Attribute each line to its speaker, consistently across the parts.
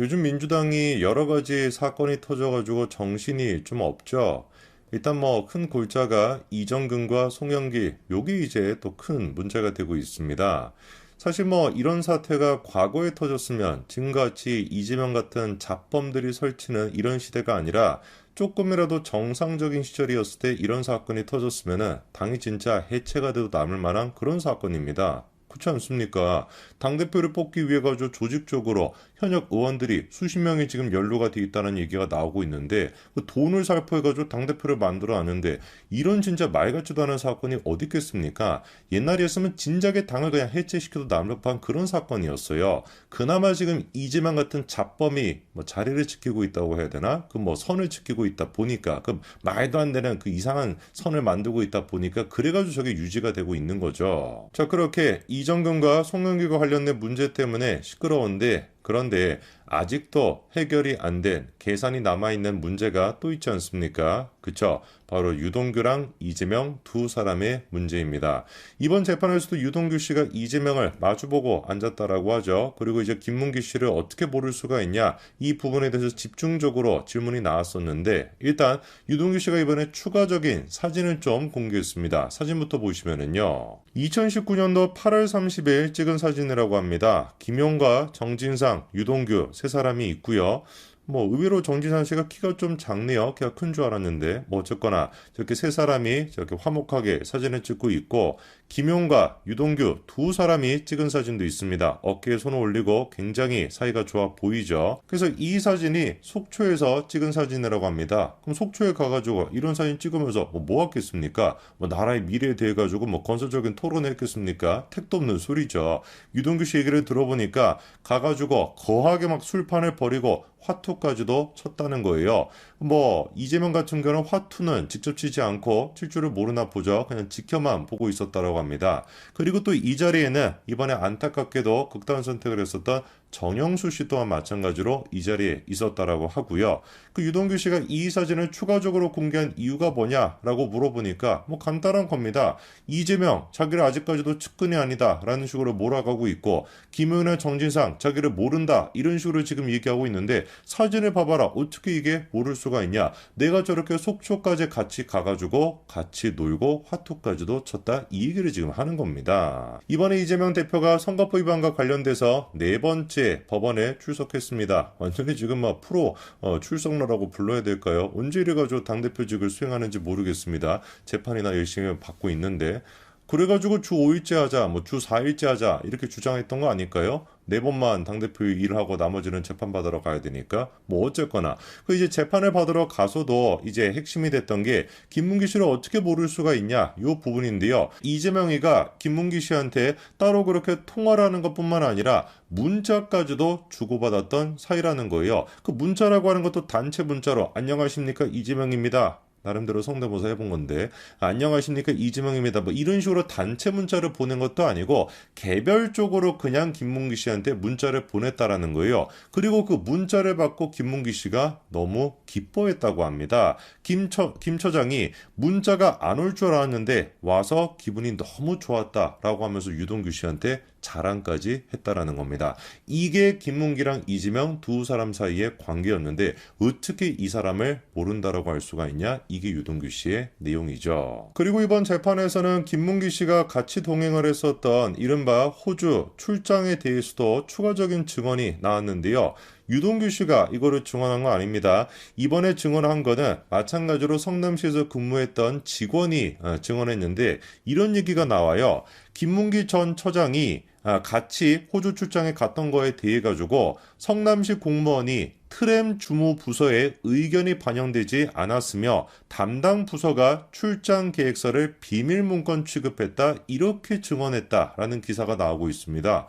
Speaker 1: 요즘 민주당이 여러 가지 사건이 터져가지고 정신이 좀 없죠. 일단 뭐 큰 골자가 이정근과 송영기, 요게 이제 또 큰 문제가 되고 있습니다. 사실 뭐 이런 사태가 과거에 터졌으면 지금같이 이재명 같은 잡범들이 설치는 이런 시대가 아니라 조금이라도 정상적인 시절이었을 때 이런 사건이 터졌으면 당이 진짜 해체가 돼도 남을 만한 그런 사건입니다. 그렇지 않습니까? 당대표를 뽑기 위해 가지고 조직적으로 현역 의원들이 수십 명이 지금 연루가 돼 있다는 얘기가 나오고 있는데 그 돈을 살포해 가지고 당대표를 만들어 놨는데 이런 진짜 말 같지도 않은 사건이 어디 있겠습니까? 옛날이었으면 진작에 당을 그냥 해체시켜도 남을 법한 그런 사건이었어요. 그나마 지금 이재명 같은 잡범이 뭐 자리를 지키고 있다고 해야 되나? 그 뭐 선을 지키고 있다 보니까 그 말도 안 되는 그 이상한 선을 만들고 있다 보니까 그래가지고 저게 유지가 되고 있는 거죠. 자 그렇게 이 정근과 송영기가 관련된 문제 때문에 시끄러운데 그런데 아직도 해결이 안 된 계산이 남아있는 문제가 또 있지 않습니까? 그쵸? 바로 유동규랑 이재명 두 사람의 문제입니다. 이번 재판에서도 유동규 씨가 이재명을 마주보고 앉았다라고 하죠. 그리고 이제 김문기 씨를 어떻게 모를 수가 있냐? 이 부분에 대해서 집중적으로 질문이 나왔었는데 일단 유동규 씨가 이번에 추가적인 사진을 좀 공개했습니다. 사진부터 보시면은요. 2019년도 8월 30일 찍은 사진이라고 합니다. 김용과 정진상, 유동규 세 사람이 있고요. 뭐 의외로 정진상 씨가 키가 좀 작네요. 키가 큰 줄 알았는데 뭐 어쨌거나 저렇게 세 사람이 저렇게 화목하게 사진을 찍고 있고 김용과 유동규 두 사람이 찍은 사진도 있습니다. 어깨에 손을 올리고 굉장히 사이가 좋아 보이죠. 그래서 이 사진이 속초에서 찍은 사진이라고 합니다. 그럼 속초에 가가지고 이런 사진 찍으면서 뭐, 뭐 하겠습니까? 뭐 나라의 미래에 대해 가지고 뭐 건설적인 토론을 했겠습니까? 택도 없는 소리죠. 유동규 씨 얘기를 들어보니까 가가지고 거하게 막 술판을 버리고 화투까지도 쳤다는 거예요. 뭐 이재명 같은 경우는 화투는 직접 치지 않고 칠 줄을 모르나 보죠. 그냥 지켜만 보고 있었다라고 합니다. 그리고 또 이 자리에는 이번에 안타깝게도 극단 선택을 했었던 정영수 씨 또한 마찬가지로 이 자리에 있었다라고 하고요. 그 유동규 씨가 이 사진을 추가적으로 공개한 이유가 뭐냐라고 물어보니까 뭐 간단한 겁니다. 이재명 자기를 아직까지도 측근이 아니다라는 식으로 몰아가고 있고 김은혜 정진상 자기를 모른다 이런 식으로 지금 얘기하고 있는데 사진을 봐봐라 어떻게 이게 모를 수가 있냐 내가 저렇게 속초까지 같이 가가지고 같이 놀고 화투까지도 쳤다 이 얘기를 지금 하는 겁니다. 이번에 이재명 대표가 선거법 위반과 관련돼서 네 번째 번째 법원에 출석했습니다. 완전히 지금 막 프로 어, 출석러라고 불러야 될까요? 언제 이래가지고 당대표직을 수행하는지 모르겠습니다. 재판이나 열심히 받고 있는데 그래가지고 주 5일째 하자, 뭐 주 4일째 하자 이렇게 주장했던 거 아닐까요? 네 번만 당대표 일을 하고 나머지는 재판 받으러 가야 되니까 뭐 어쨌거나. 그 이제 재판을 받으러 가서도 이제 핵심이 됐던 게 김문기 씨를 어떻게 모를 수가 있냐 이 부분인데요. 이재명이가 김문기 씨한테 따로 그렇게 통화를 하는 것 뿐만 아니라 문자까지도 주고받았던 사이라는 거예요. 그 문자라고 하는 것도 단체 문자로 안녕하십니까? 이재명입니다 나름대로 성대모사 해본 건데 안녕하십니까 이지명입니다. 뭐 이런 식으로 단체 문자를 보낸 것도 아니고 개별적으로 그냥 김문기 씨한테 문자를 보냈다라는 거예요. 그리고 그 문자를 받고 김문기 씨가 너무 기뻐했다고 합니다. 김, 처, 김 처장이 문자가 안 올 줄 알았는데 와서 기분이 너무 좋았다라고 하면서 유동규 씨한테 자랑까지 했다라는 겁니다. 이게 김문기랑 이지명 두 사람 사이의 관계였는데 어떻게 이 사람을 모른다라고 할 수가 있냐? 이게 유동규 씨의 내용이죠. 그리고 이번 재판에서는 김문기 씨가 같이 동행을 했었던 이른바 호주 출장에 대해서도 추가적인 증언이 나왔는데요. 유동규 씨가 이거를 증언한 거 아닙니다. 이번에 증언한 거는 마찬가지로 성남시에서 근무했던 직원이 어, 증언했는데 이런 얘기가 나와요. 김문기 전 처장이 아, 같이 호주 출장에 갔던 거에 대해 가지고 성남시 공무원이 트램 주무 부서에 의견이 반영되지 않았으며 담당 부서가 출장 계획서를 비밀 문건 취급했다 이렇게 증언했다라는 기사가 나오고 있습니다.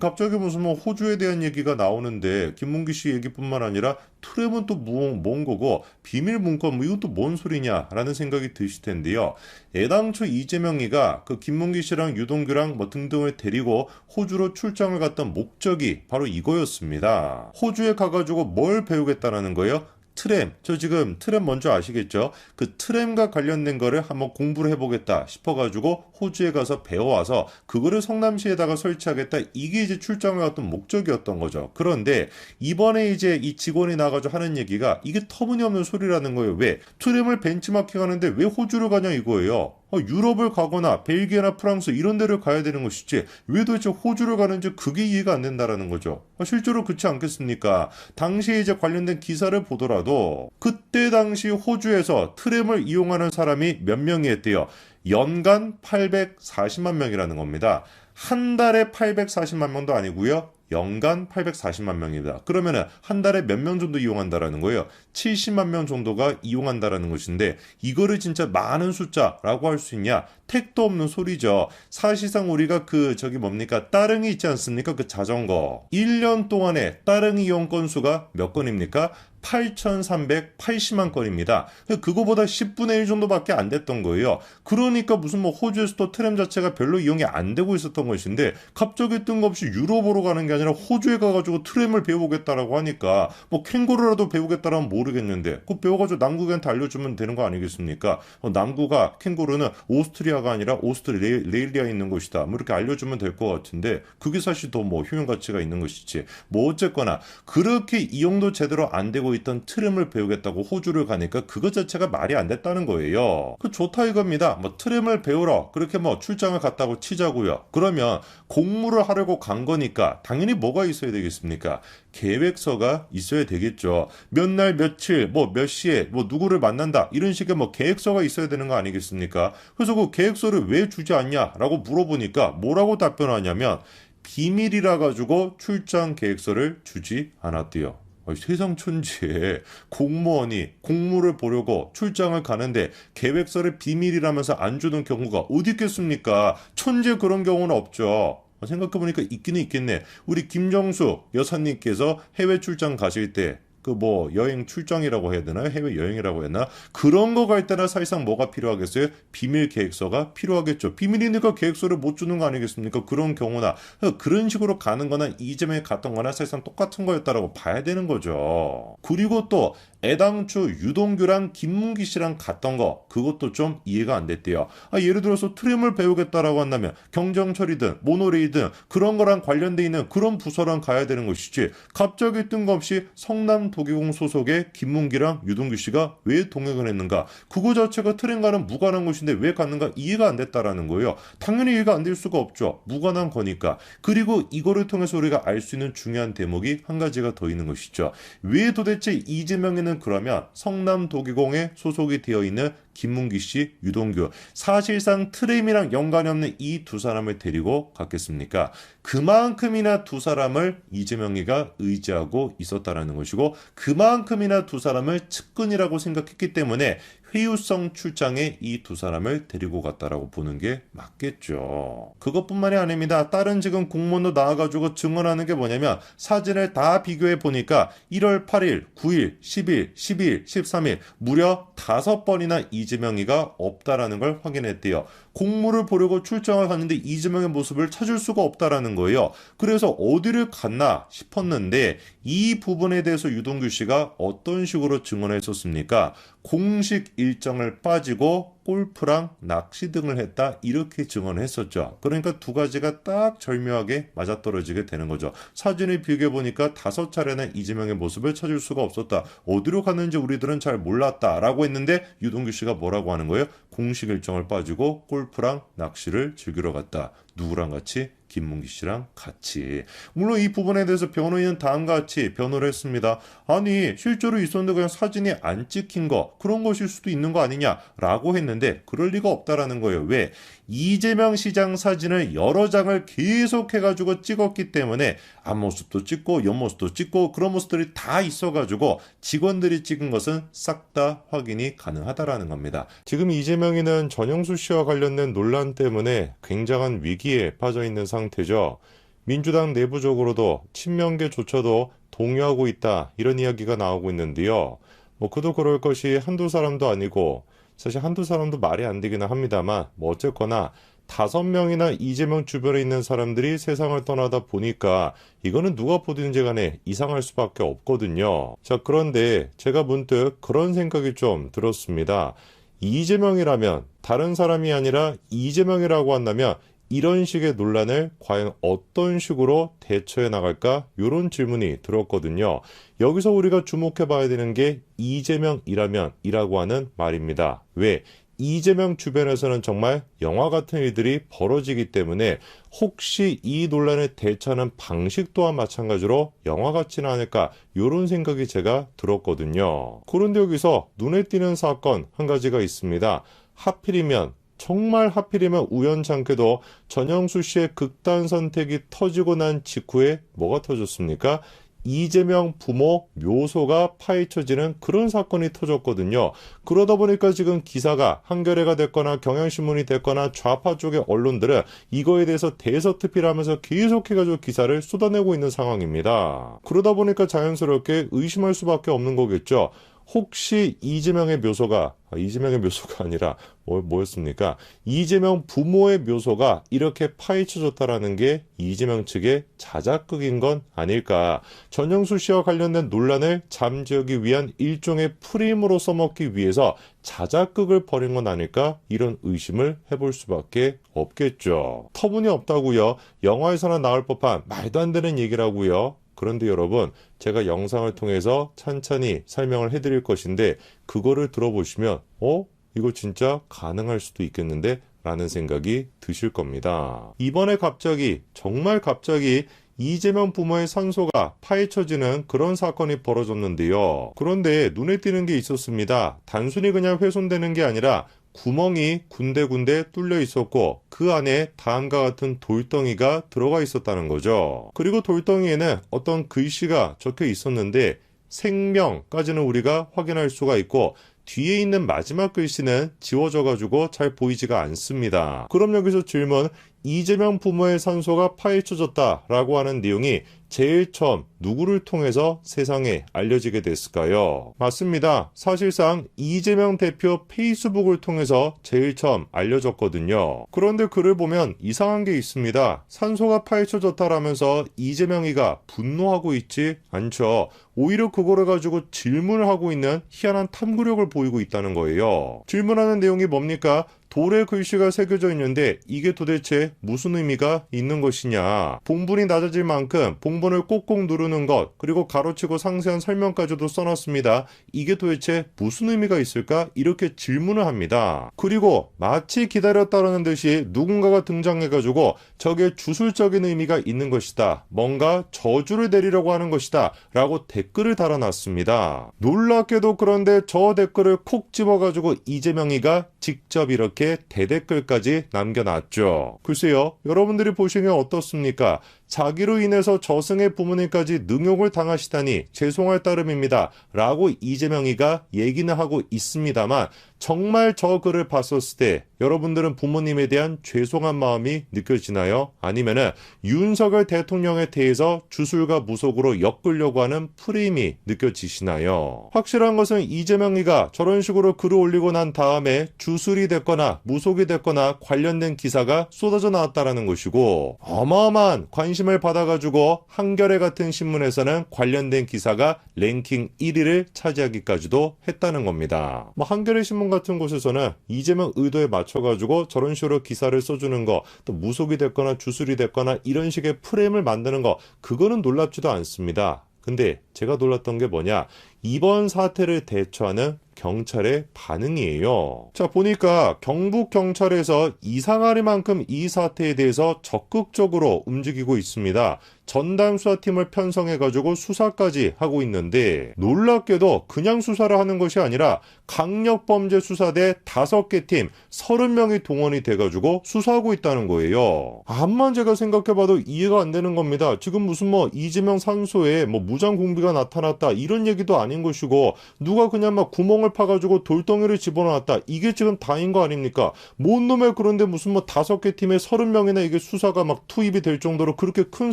Speaker 1: 갑자기 무슨 뭐 호주에 대한 얘기가 나오는데 김문기 씨 얘기뿐만 아니라 트램은 또 뭔 거고 비밀 문건 뭐 이것도 뭔 소리냐라는 생각이 드실 텐데요. 애당초 이재명이가 그 김문기 씨랑 유동규랑 뭐 등등을 데리고 호주로 출장을 갔던 목적이 바로 이거였습니다. 호주에 가가지고 뭘 배우겠다라는 거예요? 트램, 저 지금 트램 먼저 아시겠죠? 그 트램과 관련된 거를 한번 공부를 해보겠다 싶어가지고 호주에 가서 배워와서 그거를 성남시에다가 설치하겠다. 이게 이제 출장을 갔던 목적이었던 거죠. 그런데 이번에 이제 이 직원이 나가지고 하는 얘기가 이게 터무니없는 소리라는 거예요. 왜? 트램을 벤치마킹 하는데 왜 호주를 가냐 이거예요. 어, 유럽을 가거나 벨기에나 프랑스 이런 데를 가야 되는 것이지 왜 도대체 호주를 가는지 그게 이해가 안 된다라는 거죠. 어, 실제로 그렇지 않겠습니까? 당시에 이제 관련된 기사를 보더라도 그때 당시 호주에서 트램을 이용하는 사람이 몇 명이 했대요. 연간 840만 명이라는 겁니다. 한 달에 840만 명도 아니고요. 연간 840만 명입니다. 그러면은 한 달에 몇 명 정도 이용한다라는 거예요. 70만 명 정도가 이용한다라는 것인데 이거를 진짜 많은 숫자라고 할 수 있냐? 택도 없는 소리죠. 사실상 우리가 그 저기 뭡니까? 따릉이 있지 않습니까? 그 자전거. 1년 동안에 따릉이 이용 건수가 몇 건입니까? 8,380만 건입니다. 그거보다 10분의 1 정도밖에 안 됐던 거예요. 그러니까 무슨 뭐 호주에서 또 트램 자체가 별로 이용이 안 되고 있었던 것인데 갑자기 뜬금없이 유럽으로 가는 게 아니라 호주에 가가지고 트램을 배우겠다라고 하니까 뭐 캥거루라도 배우겠다라면 모르겠는데 그 배워가지고 남국한테 알려주면 되는 거 아니겠습니까? 어, 남구가 캥거루는 오스트리아가 아니라 오스트레일리아에 있는 곳이다. 뭐 이렇게 알려주면 될 것 같은데 그게 사실 더 뭐 효용 가치가 있는 것이지. 뭐 어쨌거나 그렇게 이용도 제대로 안 되고 있던 트램을 배우겠다고 호주를 가니까 그것 자체가 말이 안 됐다는 거예요. 그 좋다 이겁니다. 뭐 트램을 배우러 그렇게 뭐 출장을 갔다고 치자고요. 그러면 공무를 하려고 간 거니까 당연히 뭐가 있어야 되겠습니까? 계획서가 있어야 되겠죠. 몇 날 며칠 뭐 몇 시에 뭐 누구를 만난다 이런 식의 뭐 계획서가 있어야 되는 거 아니겠습니까? 그래서 그 계획서를 왜 주지 않냐라고 물어보니까 뭐라고 답변하냐면 비밀이라 가지고 출장 계획서를 주지 않았대요. 세상 천지에 공무원이 공무를 보려고 출장을 가는데 계획서를 비밀이라면서 안 주는 경우가 어디 있겠습니까? 천재 그런 경우는 없죠. 생각해보니까 있기는 있겠네. 우리 김정수 여사님께서 해외 출장 가실 때 그 뭐 여행 출장이라고 해야 되나요? 해외 여행이라고 했나? 그런 거 갈 때나 사실상 뭐가 필요하겠어요? 비밀 계획서가 필요하겠죠. 비밀이니까 계획서를 못 주는 거 아니겠습니까? 그런 경우나 그런 식으로 가는 거나 이점에 갔던 거나 사실상 똑같은 거였다라고 봐야 되는 거죠. 그리고 또 애당초 유동규랑 김문기 씨랑 갔던 거 그것도 좀 이해가 안 됐대요. 아, 예를 들어서 트림을 배우겠다라고 한다면 경정처리든 모노레이든 그런 거랑 관련돼 있는 그런 부서랑 가야 되는 것이지 갑자기 뜬금없이 성남 도기공 소속의 김문기랑 유동규 씨가 왜 동행을 했는가 그거 자체가 트림과는 무관한 것인데 왜 갔는가 이해가 안 됐다라는 거예요. 당연히 이해가 안 될 수가 없죠. 무관한 거니까. 그리고 이거를 통해서 우리가 알 수 있는 중요한 대목이 한 가지가 더 있는 것이죠. 왜 도대체 이재명에는 이는 그러면 성남 도기공에 소속이 되어 있는 김문기 씨, 유동규 사실상 트램이랑 연관이 없는 이 두 사람을 데리고 갔겠습니까? 그만큼이나 두 사람을 이재명이가 의지하고 있었다라는 것이고 그만큼이나 두 사람을 측근이라고 생각했기 때문에 회유성 출장에 이 두 사람을 데리고 갔다라고 보는 게 맞겠죠. 그것뿐만이 아닙니다. 다른 지금 공무원도 나와가지고 증언하는 게 뭐냐면 사진을 다 비교해 보니까 1월 8일, 9일, 10일, 12일, 13일 무려 다섯 번이나 이재명이가 없다라는 걸 확인했대요. 공무를 보려고 출장을 갔는데 이재명의 모습을 찾을 수가 없다라는 거예요. 그래서 어디를 갔나 싶었는데 이 부분에 대해서 유동규 씨가 어떤 식으로 증언했었습니까? 공식 일정을 빠지고 골프랑 낚시 등을 했다 이렇게 증언했었죠. 그러니까 두 가지가 딱 절묘하게 맞아떨어지게 되는 거죠. 사진을 비교해 보니까 다섯 차례나 이재명의 모습을 찾을 수가 없었다. 어디로 갔는지 우리들은 잘 몰랐다라고 했는데 유동규 씨가 뭐라고 하는 거예요? 공식 일정을 빠지고 골프랑 낚시를 즐기러 갔다. 누구랑 같이? 김문기 씨랑 같이. 물론 이 부분에 대해서 변호인은 다음과 같이 변호를 했습니다. 아니, 실제로 있었는데 그냥 사진이 안 찍힌 거, 그런 것일 수도 있는 거 아니냐라고 했는데, 그럴 리가 없다라는 거예요. 왜? 이재명 시장 사진을 여러 장을 계속 해가지고 찍었기 때문에 앞모습도 찍고 옆모습도 찍고 그런 모습들이 다 있어가지고 직원들이 찍은 것은 싹 다 확인이 가능하다라는 겁니다. 지금 이재명이는 전영수 씨와 관련된 논란 때문에 굉장한 위기에 빠져 있는 상태죠. 민주당 내부적으로도 친명계조차도 동요하고 있다 이런 이야기가 나오고 있는데요. 뭐 그도 그럴 것이 한두 사람도 아니고 사실 한두 사람도 말이 안 되기는 합니다만 뭐 어쨌거나 다섯 명이나 이재명 주변에 있는 사람들이 세상을 떠나다 보니까 이거는 누가 보든지 간에 이상할 수밖에 없거든요. 자, 그런데 제가 문득 그런 생각이 좀 들었습니다. 이재명이라면 다른 사람이 아니라 이재명이라고 한다면 이런 식의 논란을 과연 어떤 식으로 대처해 나갈까? 이런 질문이 들었거든요. 여기서 우리가 주목해 봐야 되는 게 이재명이라면 이라고 하는 말입니다. 왜? 이재명 주변에서는 정말 영화 같은 일들이 벌어지기 때문에 혹시 이 논란에 대처하는 방식 또한 마찬가지로 영화 같지는 않을까 이런 생각이 제가 들었거든요. 그런데 여기서 눈에 띄는 사건 한 가지가 있습니다. 하필이면 정말 하필이면 우연찮게도 전영수 씨의 극단 선택이 터지고 난 직후에 뭐가 터졌습니까? 이재명 부모 묘소가 파헤쳐지는 그런 사건이 터졌거든요. 그러다 보니까 지금 기사가 한겨레가 됐거나 경향신문이 됐거나 좌파 쪽의 언론들은 이거에 대해서 대서특필하면서 계속해가지고 기사를 쏟아내고 있는 상황입니다. 그러다 보니까 자연스럽게 의심할 수밖에 없는 거겠죠. 혹시 이재명의 묘소가 아, 이재명의 묘소가 아니라 뭐, 뭐였습니까? 이재명 부모의 묘소가 이렇게 파헤쳐졌다라는 게 이재명 측의 자작극인 건 아닐까? 전영수 씨와 관련된 논란을 잠재우기 위한 일종의 프레임으로 써먹기 위해서 자작극을 벌인 건 아닐까? 이런 의심을 해볼 수밖에 없겠죠. 터무니없다고요. 영화에서나 나올 법한 말도 안 되는 얘기라고요. 그런데 여러분, 제가 영상을 통해서 찬찬히 설명을 해드릴 것인데, 그거를 들어보시면, 어? 이거 진짜 가능할 수도 있겠는데? 라는 생각이 드실 겁니다. 이번에 갑자기, 정말 갑자기 이재명 부모의 산소가 파헤쳐지는 그런 사건이 벌어졌는데요. 그런데 눈에 띄는 게 있었습니다. 단순히 그냥 훼손되는 게 아니라 구멍이 군데군데 뚫려 있었고 그 안에 다음과 같은 돌덩이가 들어가 있었다는 거죠. 그리고 돌덩이에는 어떤 글씨가 적혀 있었는데 생명까지는 우리가 확인할 수가 있고 뒤에 있는 마지막 글씨는 지워져 가지고 잘 보이지가 않습니다. 그럼 여기서 질문 이재명 부모의 산소가 파헤쳐졌다라고 하는 내용이 제일 처음 누구를 통해서 세상에 알려지게 됐을까요? 맞습니다. 사실상 이재명 대표 페이스북을 통해서 제일 처음 알려졌거든요. 그런데 글을 보면 이상한 게 있습니다. 산소가 파헤쳐졌다라면서 이재명이가 분노하고 있지 않죠. 오히려 그거를 가지고 질문을 하고 있는 희한한 탐구력을 보이고 있다는 거예요. 질문하는 내용이 뭡니까? 돌에 글씨가 새겨져 있는데 이게 도대체 무슨 의미가 있는 것이냐. 봉분이 낮아질 만큼 봉분을 꼭꼭 누르는 것, 그리고 가로치고 상세한 설명까지도 써놨습니다. 이게 도대체 무슨 의미가 있을까? 이렇게 질문을 합니다. 그리고 마치 기다렸다라는 듯이 누군가가 등장해가지고 저게 주술적인 의미가 있는 것이다. 뭔가 저주를 내리려고 하는 것이다. 라고 댓글을 달아놨습니다. 놀랍게도 그런데 저 댓글을 콕 집어가지고 이재명이가 직접 이렇게 대댓글까지 남겨놨죠. 글쎄요, 여러분들이 보시면 어떻습니까? 자기로 인해서 저승의 부모님까지 능욕을 당하시다니 죄송할 따름입니다. 라고 이재명이가 얘기는 하고 있습니다만 정말 저 글을 봤었을 때 여러분들은 부모님에 대한 죄송한 마음이 느껴지나요? 아니면은 윤석열 대통령에 대해서 주술과 무속으로 엮으려고 하는 프레임이 느껴지시나요? 확실한 것은 이재명이가 저런 식으로 글을 올리고 난 다음에 주술이 됐거나 무속이 됐거나 관련된 기사가 쏟아져 나왔다라는 것이고 어마어마한 관심 을 받아가지고 한겨레 같은 신문에서는 관련된 기사가 랭킹 1위를 차지하기까지도 했다는 겁니다. 뭐 한겨레 신문 같은 곳에서는 이재명 의도에 맞춰가지고 저런 식으로 기사를 써주는 거, 또 무속이 됐거나 주술이 됐거나 이런 식의 프레임을 만드는 거, 그거는 놀랍지도 않습니다. 근데 제가 놀랐던 게 뭐냐, 이번 사태를 대처하는 경찰의 반응이에요. 자, 보니까 경북 경찰에서 이상하리만큼 이 사태에 대해서 적극적으로 움직이고 있습니다. 전담 수사팀을 편성해가지고 수사까지 하고 있는데 놀랍게도 그냥 수사를 하는 것이 아니라 강력범죄 수사대 다섯 개 팀, 서른 명이 동원이 돼가지고 수사하고 있다는 거예요. 암만 제가 생각해봐도 이해가 안 되는 겁니다. 지금 무슨 뭐 이재명 산소에 뭐 무장 공비가 나타났다 이런 얘기도 아닌 것이고 누가 그냥 막 구멍을 파가지고 돌덩이를 집어넣었다. 이게 지금 다인 거 아닙니까? 뭔 놈의 그런데 무슨 뭐 다섯 개 팀에 서른 명이나 이게 수사가 막 투입이 될 정도로 그렇게 큰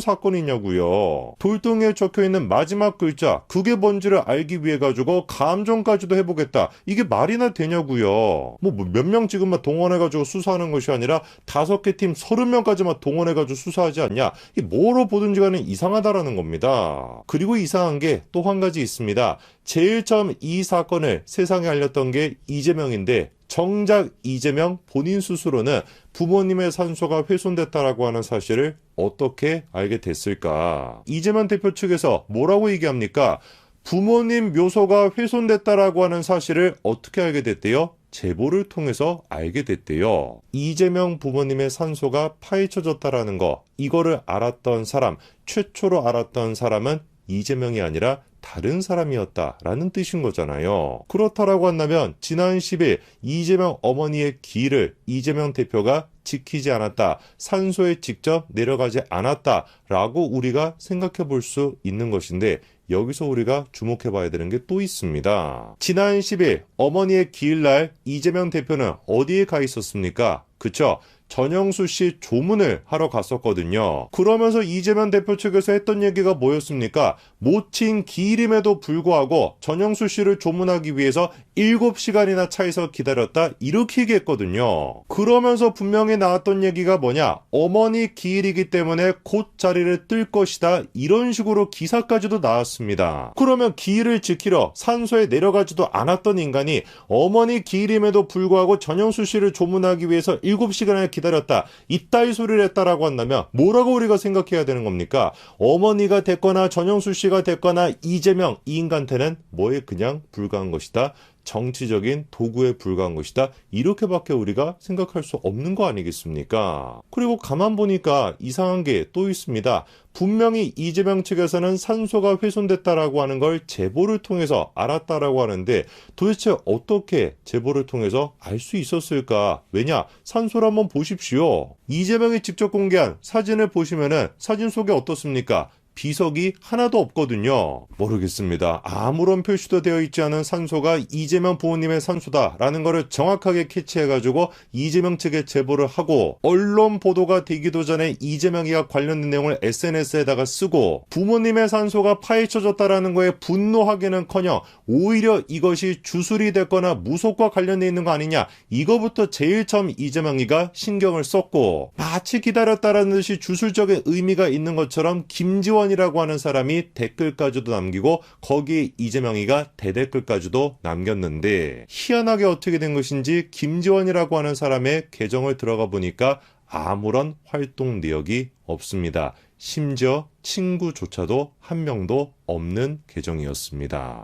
Speaker 1: 사건이냐고요. 돌덩이에 적혀 있는 마지막 글자 그게 뭔지를 알기 위해 가지고 감정까지도 해보겠다. 이게 말이나 되냐고요. 뭐 몇 명 지금만 동원해가지고 수사하는 것이 아니라 다섯 개 팀 서른 명까지만 동원해가지고 수사하지 않냐? 이게 뭐로 보든지 간에 이상하다라는 겁니다. 그리고 이상한 게 또 한 가지 있습니다. 제일 처음 이 사건을 세상에 알렸던 게 이재명인데 정작 이재명 본인 스스로는 부모님의 산소가 훼손됐다라고 하는 사실을 어떻게 알게 됐을까? 이재명 대표 측에서 뭐라고 얘기합니까? 부모님 묘소가 훼손됐다라고 하는 사실을 어떻게 알게 됐대요? 제보를 통해서 알게 됐대요. 이재명 부모님의 산소가 파헤쳐졌다라는 거, 이거를 알았던 사람, 최초로 알았던 사람은 이재명이 아니라 다른 사람이었다라는 뜻인 거잖아요. 그렇다라고 한다면 지난 10일 이재명 어머니의 기를 이재명 대표가 지키지 않았다. 산소에 직접 내려가지 않았다라고 우리가 생각해 볼 수 있는 것인데 여기서 우리가 주목해 봐야 되는 게 또 있습니다. 지난 10일 어머니의 기일날 이재명 대표는 어디에 가 있었습니까? 그쵸? 전영수 씨 조문을 하러 갔었거든요. 그러면서 이재명 대표 측에서 했던 얘기가 뭐였습니까? 모친 기일임에도 불구하고 전영수 씨를 조문하기 위해서 7시간이나 차에서 기다렸다 이렇게 얘기했거든요. 그러면서 분명히 나왔던 얘기가 뭐냐? 어머니 기일이기 때문에 곧 자리를 뜰 것이다. 이런 식으로 기사까지도 나왔습니다. 그러면 기일을 지키러 산소에 내려가지도 않았던 인간이 어머니 기일임에도 불구하고 전영수 씨를 조문하기 위해서 7시간을 기다렸다. 이따위 소리를 했다라고 한다면 뭐라고 우리가 생각해야 되는 겁니까? 어머니가 됐거나 전영수 씨가 됐거나 이재명 이 인간한테는 뭐에 그냥 불과한 것이다. 정치적인 도구에 불과한 것이다. 이렇게밖에 우리가 생각할 수 없는 거 아니겠습니까? 그리고 가만 보니까 이상한 게 또 있습니다. 분명히 이재명 측에서는 산소가 훼손됐다라고 하는 걸 제보를 통해서 알았다라고 하는데 도대체 어떻게 제보를 통해서 알 수 있었을까? 왜냐? 산소를 한번 보십시오. 이재명이 직접 공개한 사진을 보시면은 사진 속에 어떻습니까? 비석이 하나도 없거든요. 모르겠습니다. 아무런 표시도 되어 있지 않은 산소가 이재명 부모님의 산소다라는 것을 정확하게 캐치해가지고 이재명 측에 제보를 하고 언론 보도가 되기도 전에 이재명이가 관련된 내용을 SNS에다가 쓰고 부모님의 산소가 파헤쳐졌다라는 거에 분노하기는커녕 오히려 이것이 주술이 됐거나 무속과 관련돼 있는 거 아니냐 이거부터 제일 처음 이재명이가 신경을 썼고 마치 기다렸다라는 듯이 주술적인 의미가 있는 것처럼 김지 원 이라고 하는 사람이 댓글까지도 남기고 거기에 이재명이가 대댓글까지도 남겼는데 희한하게 어떻게 된 것인지 김지원이라고 하는 사람의 계정을 들어가 보니까 아무런 활동 내역이 없습니다. 심지어 친구조차도 한 명도 없는 계정이었습니다.